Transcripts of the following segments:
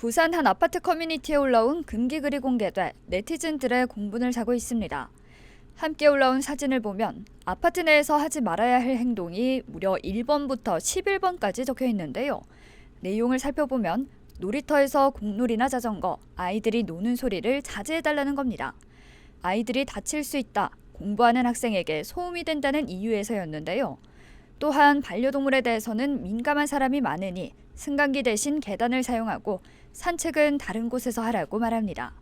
부산 한 아파트 커뮤니티에 올라온 금기글이 공개돼 네티즌들의 공분을 사고 있습니다. 함께 올라온 사진을 보면 아파트 내에서 하지 말아야 할 행동이 무려 1번부터 11번까지 적혀 있는데요. 내용을 살펴보면 놀이터에서 공놀이나 자전거, 아이들이 노는 소리를 자제해달라는 겁니다. 아이들이 다칠 수 있다, 공부하는 학생에게 소음이 된다는 이유에서였는데요. 또한 반려동물에 대해서는 민감한 사람이 많으니 승강기 대신 계단을 사용하고 산책은 다른 곳에서 하라고 말합니다.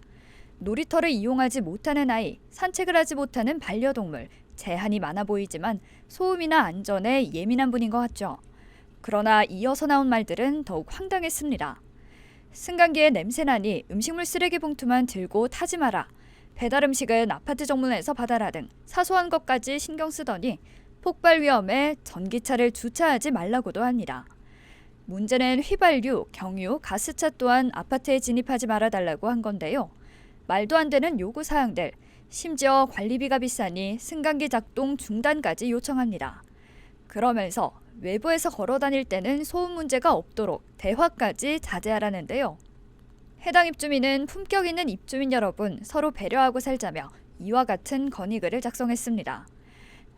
놀이터를 이용하지 못하는 아이, 산책을 하지 못하는 반려동물, 제한이 많아 보이지만 소음이나 안전에 예민한 분인 것 같죠. 그러나 이어서 나온 말들은 더욱 황당했습니다. 승강기에 냄새나니 음식물 쓰레기 봉투만 들고 타지 마라. 배달 음식은 아파트 정문에서 받아라 등 사소한 것까지 신경 쓰더니 폭발 위험에 전기차를 주차하지 말라고도 합니다. 문제는 휘발유, 경유, 가스차 또한 아파트에 진입하지 말아달라고 한 건데요. 말도 안 되는 요구 사항들, 심지어 관리비가 비싸니 승강기 작동 중단까지 요청합니다. 그러면서 외부에서 걸어 다닐 때는 소음 문제가 없도록 대화까지 자제하라는데요. 해당 입주민은 품격 있는 입주민 여러분 서로 배려하고 살자며 이와 같은 건의글을 작성했습니다.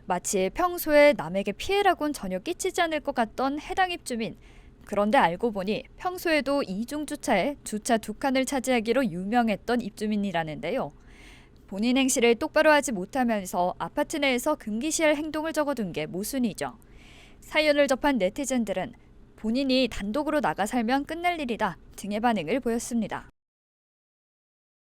마치 평소에 남에게 피해라곤 전혀 끼치지 않을 것 같던 해당 입주민. 그런데 알고 보니 평소에도 이중 주차에 주차 두 칸을 차지하기로 유명했던 입주민이라는데요. 본인 행실을 똑바로 하지 못하면서 아파트 내에서 금기시할 행동을 적어둔 게 모순이죠. 사연을 접한 네티즌들은 본인이 단독으로 나가 살면 끝날 일이다 등의 반응을 보였습니다.